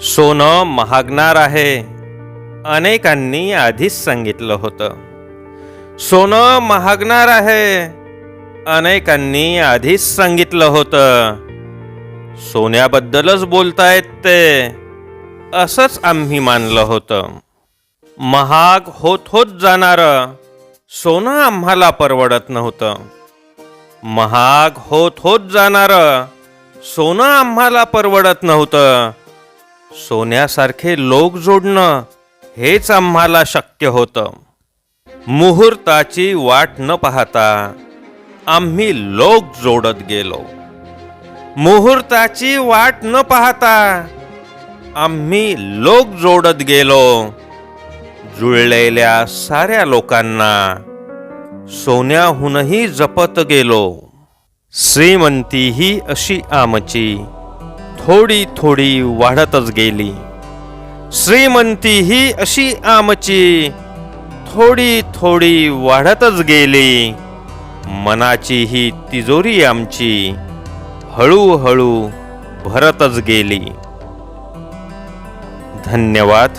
सोनं महागणार आहे. अनेकांनी आधीच सांगितलं होतं. सोनं महागणार आहे. अनेकांनी आधीच सांगितलं होतं. सोन्याबद्दलच बोलतायत ते. असंच आम्ही मानलं होतं. महाग होत होत जाणारं. सोनं आम्हाला परवडत नव्हतं. महाग होत होत जाणारं. सोनं आम्हाला परवडत नव्हतं. सोन्यासारखे लोक जोडणं हेच आम्हाला शक्य होतं. मुहूर्ताची वाट न पाहता आम्ही लोक जोडत गेलो. मुहूर्ताची वाट न पाहता आम्ही लोक जोडत गेलो. जुळलेल्या साऱ्या लोकांना सोन्याहूनही जपत गेलो. श्रीमंती ही अशी आमची थोडी थोडी वाढतच गेली. श्रीमंती ही अशी आमची थोडी थोडी वाढतच गेली. मनाची ही तिजोरी आमची हळूहळू भरतच गेली. धन्यवाद.